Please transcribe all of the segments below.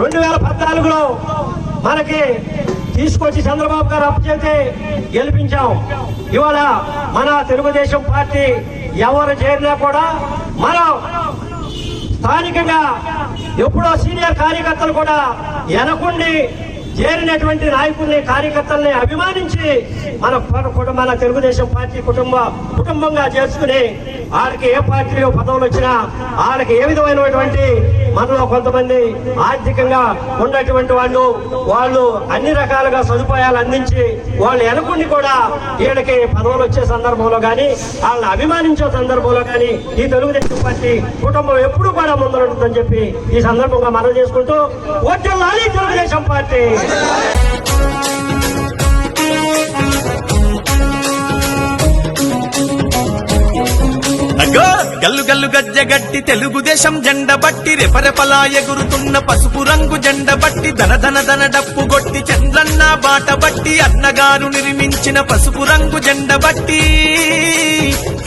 రెండు వేల పద్నాలుగులో మనకి తీసుకొచ్చి చంద్రబాబు గారు అప్పచెప్తే గెలిపించాం. ఇవాళ మన తెలుగుదేశం పార్టీ ఎవరు చేరినా కూడా మనం స్థానికంగా ఎప్పుడో సీనియర్ కార్యకర్తలు కూడా వెనకుండి చేరినటువంటి నాయకుల్ని కార్యకర్తల్ని అభిమానించి మన మన తెలుగుదేశం పార్టీ కుటుంబ కుటుంబంగా చేసుకుని వాళ్ళకి ఏ పార్టీలో పదవులు వచ్చినా వాళ్ళకి ఏ విధమైనటువంటి మనలో కొంతమంది ఆర్థికంగా ఉన్నటువంటి వాళ్ళు వాళ్ళు అన్ని రకాలుగా సదుపాయాలు అందించి వాళ్ళు వెనకుండి కూడా వీళ్ళకి పదవులు వచ్చే సందర్భంలో కానీ వాళ్ళని అభిమానించే సందర్భంలో కానీ ఈ తెలుగుదేశం పార్టీ కుటుంబం ఎప్పుడు కూడా ముందరుంటుందని చెప్పి ఈ సందర్భంగా మనం చేసుకుంటూ ఓట్లు తెలుగుదేశం పార్టీ! Good! గల్లు గల్లు గజ్జగట్టి తెలుగుదేశం జెండ బట్టి రెపరెపలా ఎగురుతున్న పసుపు రంగు జెండ బట్టి ధన ధన ధన డప్పు కొట్టి చంద్రన్న బాట బట్టి అన్నగారు నిర్మించిన పసుపు రంగు జెండ బట్టి.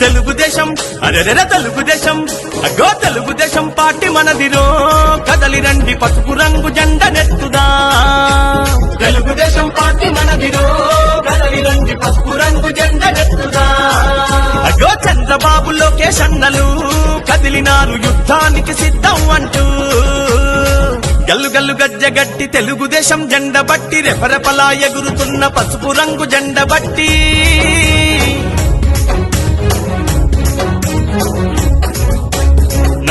తెలుగుదేశం అరెరెర తెలుగుదేశం అగో తెలుగుదేశం పార్టీ మనదిరో కదలి రండి పసుపు రంగు జెండ నెత్తుదా. తెలుగుదేశం పార్టీ మనదిరో కదలి రండి పసుపు రంగు జెండ నెత్తు గల్లు గల్లు గజ్జగట్టి తెలుగుదేశం జెండ బట్టి రెపరెపలా ఎగురుతున్న పసుపు రంగు జెండ బట్టి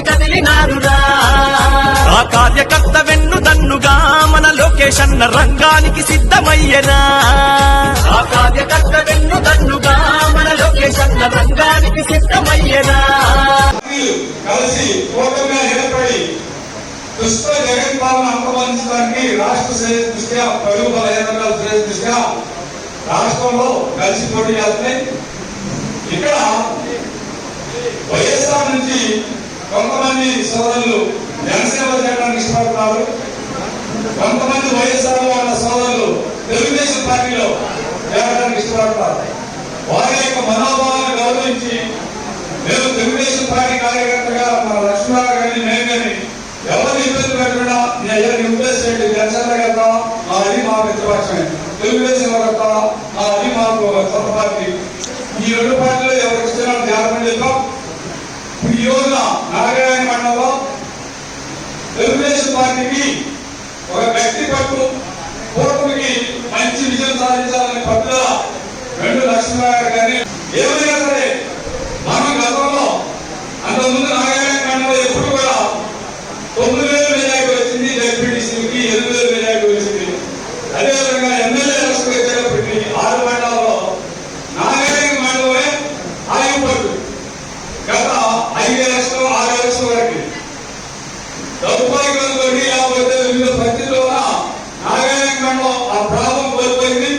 కదిలినారురా. ఆ కార్యకర్త వెన్ను దన్నుగా మన లోకేష్ అన్న రంగానికి సిద్ధమయ్యనా ఆ కార్యకర్త వెన్ను దన్నుగా మన లోకేష్ అన్న రంగానికి సిద్ధమయ్యనా పార్టీలు కలిసి కూటమిగా ఏర్పడి దుష్ట జగన్ పాలన అంతమందించడానికి రాష్ట్ర శ్రేయస్ దృష్ట్యా పరుగు బలహీనతల శ్రేయస్ దృష్ట్యా రాష్ట్రంలో కలిసి పోటీ చేస్తున్నాయి. ఇక్కడ వైఎస్ఆర్ నుంచి కొంతమంది సోదరులు జనసేవ చేయడానికి ఇష్టపడుతున్నారు కొంతమంది వైఎస్ఆర్ వాళ్ళ సోదరులు తెలుగుదేశం పార్టీలో చేరడానికి ఇష్టపడతారు. వారి యొక్క మనోభావాన్ని గౌరవించి నేను తెలుగుదేశం పార్టీ కార్యకర్తగా మన లక్ష్మణరావు గారిని నేను కానీ ఎవరిని ఇబ్బంది పెట్టకుండా నీ అయ్యా నీ ఉద్దేశం ఏంటి జనసేన కదా అది మా ప్రతిపక్షమే తెలుగుదేశం కదా అది మాకు కొత్త పార్టీ. ఈ రెండు పార్టీలో ఎవరికి ఇష్టం ధ్యానం చెప్పాం. ఇప్పుడు ఈ రోజున నారాయణ మండలంలో తెలుగుదేశం పార్టీకి ఒక వ్యక్తి పట్టు కూటమికి మంచి విజయం సాధించాలనే పట్టుదల రెండు లక్ష్మీనారాయణ గారిని ఏమైనా సరే మనం గతంలో అంతకుముందు నారాయణ మండలంలో ఎప్పుడు కూడా తొమ్మిది వేలు మెజార్టీ వచ్చింది డెప్యూటీసీకి ఎనిమిది వేలు మెజార్టీ వచ్చింది అదేవిధంగా ఎమ్మెల్యే ఎలక్షన్ వచ్చేటప్పటికి ఆరు మండలాల్లో నారాయణ మండలమే ఆగిపోతుంది గత ఐదు ఎలక్షన్ ఆరు ఎలక్షన్ వరకు దౌర్భాగ్యంతో లేకపోతే వివిధ పరిస్థితుల్లో నాగాలంలో ఆ ప్రాబ్లం కోల్పోయింది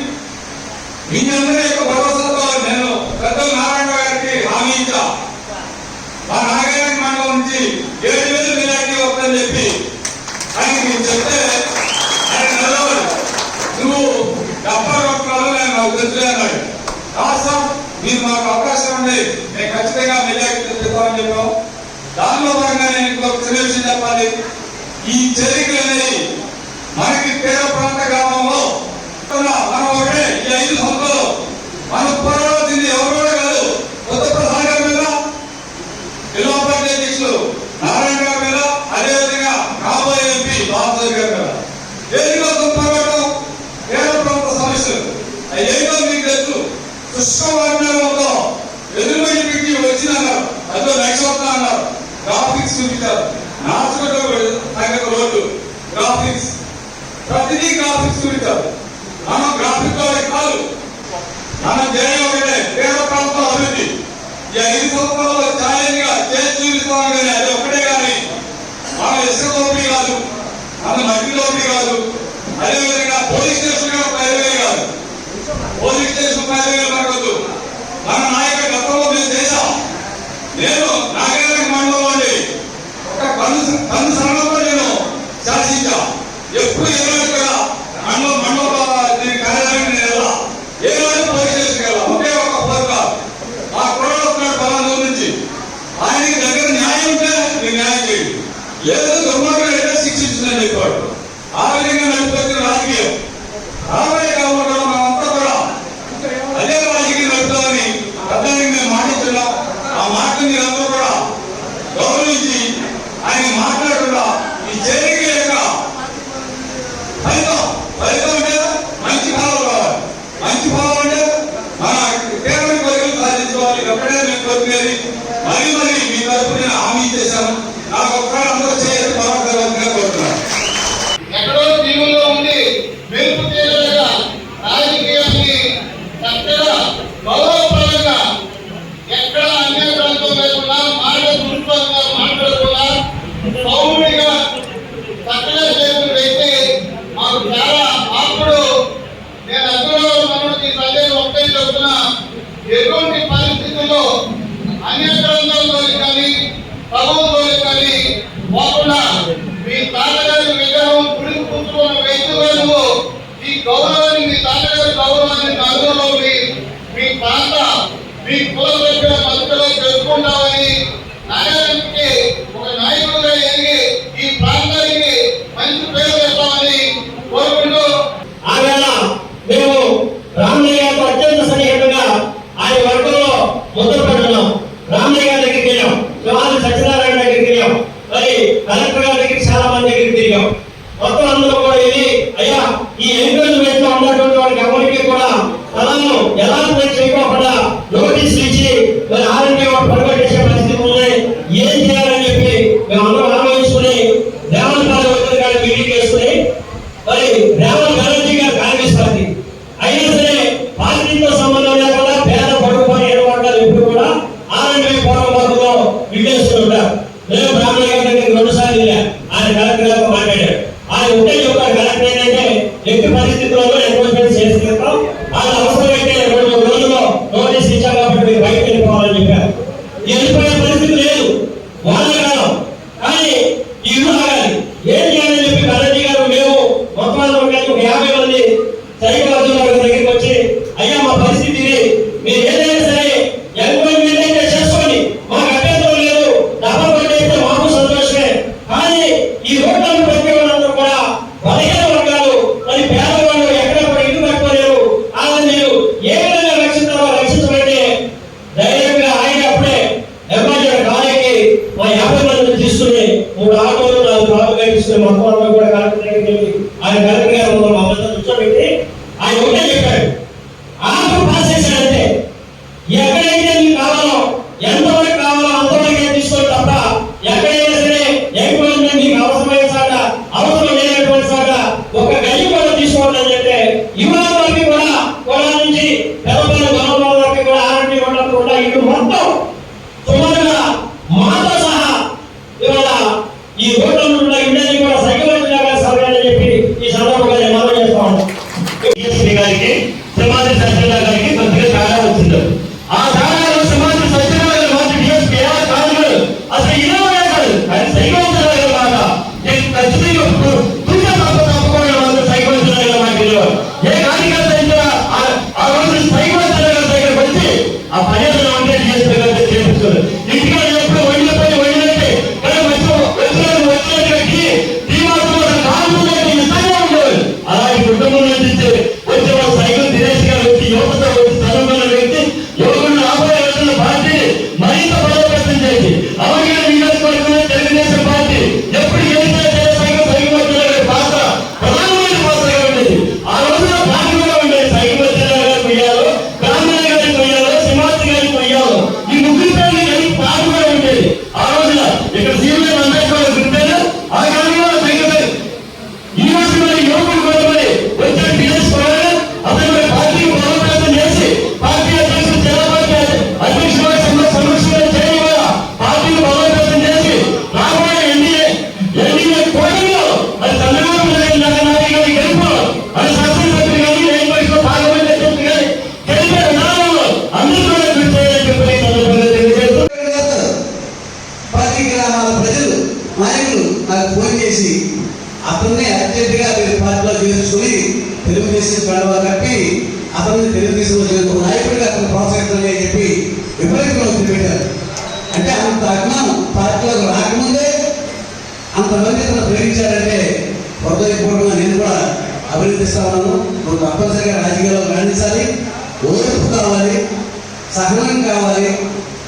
మీ అందరి యొక్క భరోసాతో నేను పెద్దలు నారాయణ గారికి హామీ ఇచ్చా మా నాగాలండ మండలం నుంచి ఏడు వేలు మెజార్టీ వస్తుందని చెప్పి ఆయనకి చెప్తే ఆయన నిలబడి నువ్వు డెబ్బై ఒక్కలు నేను నాకు తెలుసులే అన్నాడు రాష్ట్రం మీరు మాకు అవకాశం ఉంది నేను ఖచ్చితంగా మెజార్టీ తెప్పిస్తామని చెప్పాం దానిలో భాగంగా నేను ఇంకొక చిన్న విషయం ఈ చర్యలు మనకి పేద ప్రాంత గ్రామంలో మనం ఒకటే ఈ ఐదు సంవత్సరాలు మన పోరాడుతుంది ఎవరు కూడా కాదు. కొత్త ప్రధాని గారి మీద జిల్లా పార్టీ అధ్యక్షులు నారాయణ గారి మీద అదేవిధంగా కాబోయే ఎంపీ బాలరాజు గారి మీద. దేనికోసం పోరాటం? పేద ప్రాంత సమస్యలు. అవి ఏదో మీకు తెలుసు. కృష్ణవర్ణంలో ఎదురుబడి పెట్టి వచ్చినన్నారు అదో నక్షత్రం అన్నారు. గ్రాఫిక్స్ చూపించారు. నాచుకుంటూ తగ్గ రోడ్డు గ్రాఫిక్స్ ప్రతిదీ గ్రాఫిక్స్ చూపించారు. మనం గ్రాఫిక్ వాళ్ళకి కాదు. మనం జయం ఒకటే పేద ప్రాంతం అభివృద్ధి. ఈ ఐదు సంవత్సరాల్లో ఛాలెంజ్గా చేసి చూపిస్తాం కానీ అది ఒకటే కానీ మన ఇసుక లోపి కాదు మన మట్టి లోపి కాదు అదేవిధంగా పోలీస్ స్టేషన్ కూడా పదివేలు కాదు. పోలీస్ స్టేషన్ పదివేలు పడవద్దు మన నాయకుడు గతంలో మేము చేశాం. నేను నాగేంద్ర ఒక పన్ను పన్ను నేను శాసించా. ఎప్పుడు ఏ కూడా మండలం మండల దీని కార్యాలయానికి నేను వెళ్ళా. ఏ రోజు ఒకే ఒక ఫోన్ ఆ కుర్రాడు వస్తున్నాడు పలానా నుంచి. ఆయనకి దగ్గర న్యాయం ఉంటే నేను న్యాయం చేయండి లేదు దుర్మార్గం అయితే శిక్షించిందని చెప్పాడు. ఆ విధంగా నడిపోతున్న రాజకీయం. రాబోయే కాలంలో మనమంతా కూడా అదే రాజకీయం నడుపుతామని మేము ఆ కూడా గౌరవించి ఆయన మాట్లాడకుండా ఈ చేరిక యొక్క ఫలితం ఫలితం అంటే మంచి భావం కావాలి మంచి భావం అంటే మన కేవలం కోరికలు సాధించుకోవాలి. ఎప్పుడైనా మేము కోరుకునేది మరి మరి మీ తరపు నేను హామీ ఇచ్చేశాను నాకు ఒక్కరు అందరూ చేయాలి మరొకరిగా కోరుతున్నాను. ఎక్కడో జీవుల్లో ఉండి మెరుపు తీరగా రాజకీయాన్ని చక్కగా గౌరవప్రదంగా ఎక్కడ అన్య ప్రాంతం లేకుండా మార్గదృష్టంగా మాట్లాడకుండా సౌమ్యంగా చక్కగా చేసిన వ్యక్తి మాకు చాలా అప్పుడు నేను అందులో మనం ఈ సందేహం ఒకటే చెప్తున్నా ఎటువంటి పరిస్థితుల్లో అన్య గ్రంథంలోకి కానీ ప్రభుత్వంలోకి కానీ పోకుండా మీ తాతగారి విగ్రహం గుడికి కూర్చున్న వ్యక్తులను ఈ గౌరవాన్ని మీ తాతగారి గౌరవాన్ని నలుగురిలో మీ మీ ప్రాంత మీ కుల దగ్గర మధ్యలో తెలుసుకుంటామని నగరానికి ఒక నాయకుడిగా ఎదిగి ఈ ప్రాంతానికి మంచి పేరు తెస్తామని కోరుకుంటూ ఆవేళ మేము రామయ్య గారితో అత్యంత సన్నిహితంగా ఆయన వర్గంలో ముద్రపడుతున్నాం రామయ్య గారి దగ్గరికి వెళ్ళాం. శివాజీ సత్యనారాయణ దగ్గరికి వెళ్ళాం. మరి కలెక్టర్ గారి దగ్గరికి చాలా మంది దగ్గరికి తిరిగాం. మొత్తం అందరూ కూడా వెళ్ళి అయ్యా ఈ ఎన్నికలు లో ఉన్నటువంటి వాడికి ఎవరికి కూడా ఫలాలను ఎలా చేయకోకుండా నోటీసులు ఇచ్చి మరి ఆరోగ్య పరగొట్టేసే పరిస్థితి ఉన్నాయి ఏం చేయాలని చెప్పి మేము అందరం ఆలోచించుకుని రేవంత్ గారి గారి మీటింగ్ వేసుకుని మరి రేవంత్ బెనర్జీ గారు కాంగ్రెస్ పార్టీ అయినా సరే పార్టీతో సంబంధం లేకుండా పేద పడుకుని ఏడు వర్గాలు ఎప్పుడు కూడా ఆర్ఎండ్బి పోరాటం వర్గంలో విజేస్తుంటారు నేను బ్రాహ్మణ గారి దగ్గరికి రెండు సార్లు వెళ్ళా ఆయన కలెక్టర్ గారితో మాట్లాడాడు ఆయన ఉంటే చెప్పారు కలెక్టర్ ఏంటంటే ఎట్టి పరిస్థితుల్లో ఎన్ఫోర్స్మెంట్ చేసుకుంటాం అది అవసరమైతే రెండు రోజుల్లో నోటీస్ ఇచ్చాం కాబట్టి మీరు బయటకు వెళ్ళిపోవాలని చెప్పారు. వెళ్ళిపోయే పరిస్థితి లేదు. వాళ్ళ కాలం. కానీ ఇల్లు ఆగాలి ఏం చేయాలని చెప్పి బెనర్జీ గారు మేము మొత్తం ఒక యాభై మంది సైకిల్ అర్జున్ గారి దగ్గరికి వచ్చి అయ్యా మా పరిస్థితి ఇది. మీరు ఏదైనా సరే ఎంక్వైరీ అయితే చేసుకోండి. మాకు అభ్యంతరం లేదు. డబ్బులు పట్టేస్తే మాకు సంతోషమే. కానీ ఈ రోడ్లను అతన్ని తెలుగుదేశంలో చేరుకున్న నాయకుడిగా అతను ప్రోత్సహించాలి అని చెప్పి విపరీతంగా వదిలిపెట్టారు పెట్టారు. అంటే అంత అజ్ఞానం పార్టీలోకి రాకముందే అంతమంది అతను ప్రేమించారంటే హృదయపూర్వకంగా నేను కూడా అభినందిస్తా ఉన్నాను. నువ్వు తప్పనిసరిగా రాజకీయాల్లో రాణించాలి ఓర్పు కావాలి సహనం కావాలి.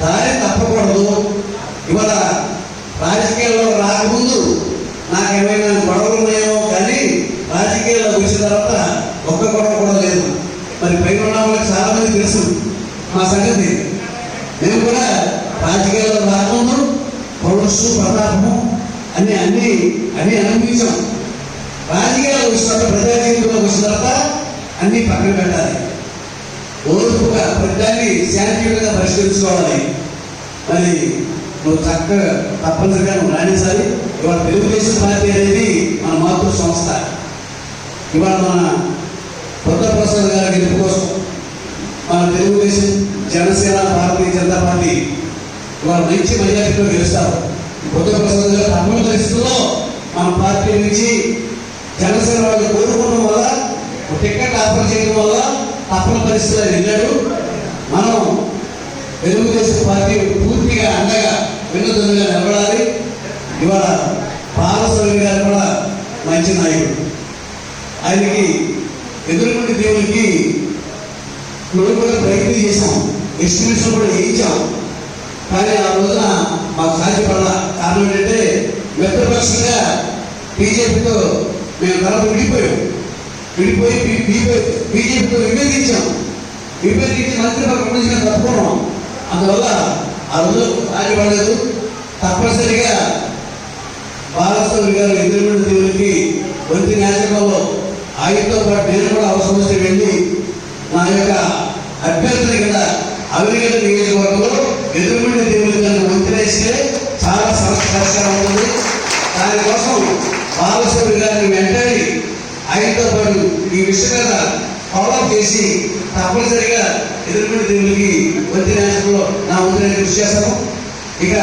దారి తప్పకూడదు. ఇవాళ రాజకీయాల్లో రాకముందు నాకేమైనా గొడవలు ఉన్నాయో కానీ రాజకీయాల్లోకి వచ్చిన తర్వాత ఒక్క గొడవ కూడా లేదు. దాని పైన ఉన్న వాళ్ళకి చాలా మంది తెలుసు. మా సంగతి. మేము కూడా రాజకీయాల్లో రాకముందు పౌరుషు ప్రతాపము అన్ని అన్ని అన్ని అనుభవించాం రాజకీయాలు వచ్చిన తర్వాత ప్రజా జీవితంలోకి వచ్చిన తర్వాత అన్ని పక్కన పెట్టాలి. ఓర్పుగా ప్రజాన్ని శాంతియుతంగా పరిష్కరించుకోవాలి. మరి నువ్వు చక్కగా తప్పనిసరిగా నువ్వు రాణించాలి. ఇవాళ తెలుగుదేశం పార్టీ అనేది మన మాతృ సంస్థ. ఇవాళ మన బుద్ధప్రసాద్ గారి గెలుపు కోసం మన తెలుగుదేశం జనసేన భారతీయ జనతా పార్టీ ఇవాళ మంచి మెజార్టీతో గెలుస్తారు. కొద్ది గారు తప్పని పరిస్థితుల్లో మన పార్టీ నుంచి జనసేన వాళ్ళు కోరుకోవడం వల్ల టికెట్ ఆఫర్ చేయడం వల్ల తప్పని పరిస్థితులు వెళ్ళాడు. మనం తెలుగుదేశం పార్టీ పూర్తిగా అండగా వెన్నుదన్నుగా నిలబడాలి. ఇవాళ బాలస్వామి గారు కూడా మంచి నాయకుడు. ఆయనకి ఎదురుకుంటే దేవునికి మేము కూడా ప్రయత్నం చేశాం ఎస్టిమేషన్ కూడా వేయించాం. కానీ ఆ రోజున మాకు సాధ్యపడాల కారణం ఏంటంటే మిత్రపక్షంగా బీజేపీతో మేము తర్వాత విడిపోయాం. విడిపోయి బీజేపీతో విభేదించాం. విభేదించి మంత్రివర్గం నుంచి మేము తప్పుకున్నాం. అందువల్ల ఆ రోజు సాధ్యపడలేదు తప్పనిసరిగా బాలస్వామి గారు ఎదురుమూడి దేవునికి వంతి నేచకంలో ఆయనతో పాటు నేను కూడా అవసరం వస్తే వెళ్ళి నా యొక్క అభ్యర్థుల కదా అవినిగడ్డ నియోజకవర్గంలో ఎదురుమూడి దేవుని కనుక చాలా సమస్య పరిష్కారం ఉంటుంది దానికోసం బాలస్వామి గారిని వెంటనే ఆయనతో పాటు ఈ విషయం మీద ఫాలోఅప్ చేసి తప్పనిసరిగా ఎదురుమూడి దేవుడికి వంతి నా వదిలేని కృషి చేస్తాను. ఇక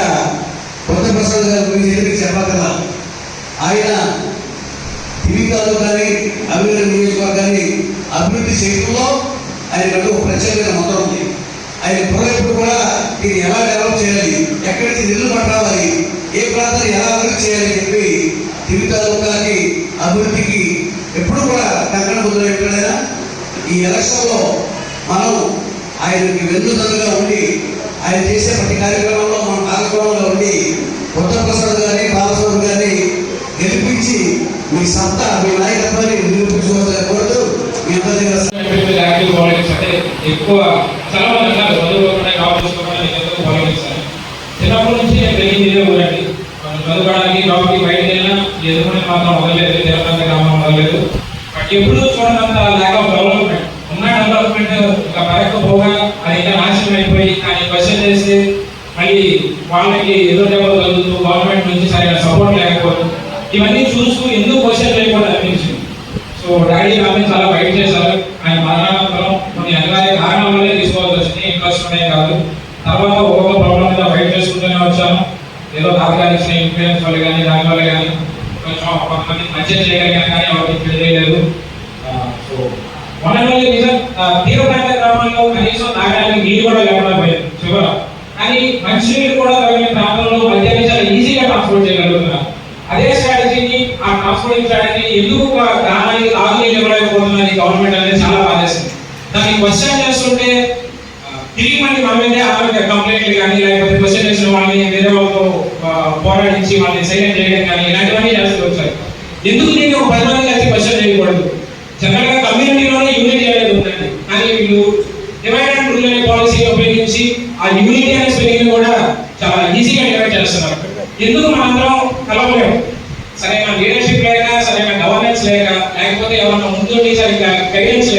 ప్రసాద్ గారి గురించి ఎందుకు చెప్పగల ఆయన జీవితాలు కానీ అభివృద్ధి నియోజకవర్గాన్ని అభివృద్ధి చేయడంలో ఆయన ఒక ప్రత్యేకమైన మొత్తం ఉంది. ఆయన ఎప్పుడు కూడా దీన్ని ఎలా డెవలప్ చేయాలి? ఎక్కడి నుంచి నిధులు పట్టాలి? ఏ ప్రాంతాన్ని ఎలా అభివృద్ధి చేయాలని చెప్పి జీవితాలకి అభివృద్ధికి ఎప్పుడు కూడా కంకణ బుద్ధులు ఈ ఎలక్షన్లో మనం ఆయనకి వెన్నుదలుగా ఉండి ఆయన చేసే ప్రతి కార్యక్రమంలో మన కార్యక్రమంలో ఉండి ప్రసాద్ గారిని బాలస్వామి గారిని గెలిపించి మీ సత్తా మీ నాయకత్వాన్ని నిరూపించుకోవాలని కోరుతూ మీ అందరి ఎక్కువ చాలా మంది అన్నారు చదువుకోకుండా జాబ్ చేసుకోకుండా నేను ఎందుకు పాలిటిక్స్ అని చిన్నప్పటి నుంచి నేను పెరిగింది ఇదే ఊరండి మనం చదువుకోవడానికి జాబ్కి బయట వెళ్ళినా ఎదుర్కొనే మాత్రం వదలలేదు తిరుపతి గ్రామం వదలలేదు. ఎప్పుడూ చూడనంత ల్యాక్ ఆఫ్ డెవలప్మెంట్ ఉన్న డెవలప్మెంట్ ఒక పరకు పోగా అది నాశనం అయిపోయి కానీ క్వశ్చన్ చేసి మళ్ళీ వాళ్ళకి ఏదో డెవలప్ కలుగుతూ గవర్నమెంట్ నుంచి సరైన సపోర్ట్ లేకపోవడం ఇవన్నీ చూస్తూ ఎందుకు క్వశ్చన్ చేయకూడదు అనిపించింది. సో డాడీ ఆమె చాలా ఫైట్ చేశారు. ఆయన మరణానంతరం కొన్ని అనివార్య కారణాల వల్లే తీసుకోవాల్సి వచ్చింది. ఇంట్రెస్ట్ ఉన్నాయి కాదు. తర్వాత ఒక్కొక్క ప్రాబ్లం మీద ఫైట్ చేసుకుంటూనే వచ్చాను ఏదో తాత్కాలిక ఇన్ఫ్లుయెన్స్ వల్ల కానీ దాని వల్ల కానీ కొంచెం కొంతమంది మంచిగా చేయగలిగాను కానీ ఎవరికి తెలియలేదు సో నిజం ఆ, గ్రామాల్లో కనీసం తాగడానికి కూడా లేకుండా పోయింది చివర కానీ మంచినీళ్ళు కూడా తగిన ప్రాంతంలో మద్యాన్ని చాలా ఈజీగా ట్రాన్స్పోర్ట్ చేయగలుగుతున్నారు అదే స్ట్రాటజీని ఆ ట్రాన్స్పోర్టింగ్ స్ట్రాటజీ ఎందుకు ఒక గ్రామానికి తాగునీళ్ళు ఇవ్వలేకపోతున్నది గవర్నమెంట్ అనేది చాలా బాధేస్తుంది దాన్ని క్వశ్చన్ చేస్తుంటే ఆ, తిరిగి మళ్ళీ మన మీదే ఆరోగ్య కంప్లైంట్లు కానీ లేకపోతే క్వశ్చన్ చేసిన వాళ్ళని వేరే వాళ్ళతో ఆ, పోరాడించి వాళ్ళని సైలెంట్ చేయడం కానీ ఇలాంటివన్నీ చేస్తూ వచ్చారు ఎందుకు దీన్ని ఒక పది మంది కలిసి క్వశ్చన్ చేయకూడదు జనరల్గా కమ్యూనిటీలోనే యూనిటీ అనేది ఉందండి కానీ వీళ్ళు డివైడ్ అండ్ రూల్ అనే పాలసీ ఉపయోగించి ఆ యూనిటీ అనే స్పెల్లింగ్ కూడా చాలా ఈజీగా డివైడ్ చేస్తున్నారు. ఎందుకు మనందరం కలవలేము? సరైన లీడర్షిప్ లేక సరైన గవర్నెన్స్ లేక లేకపోతే ఏమన్నా ముందు సరిగ్గా గైడెన్స్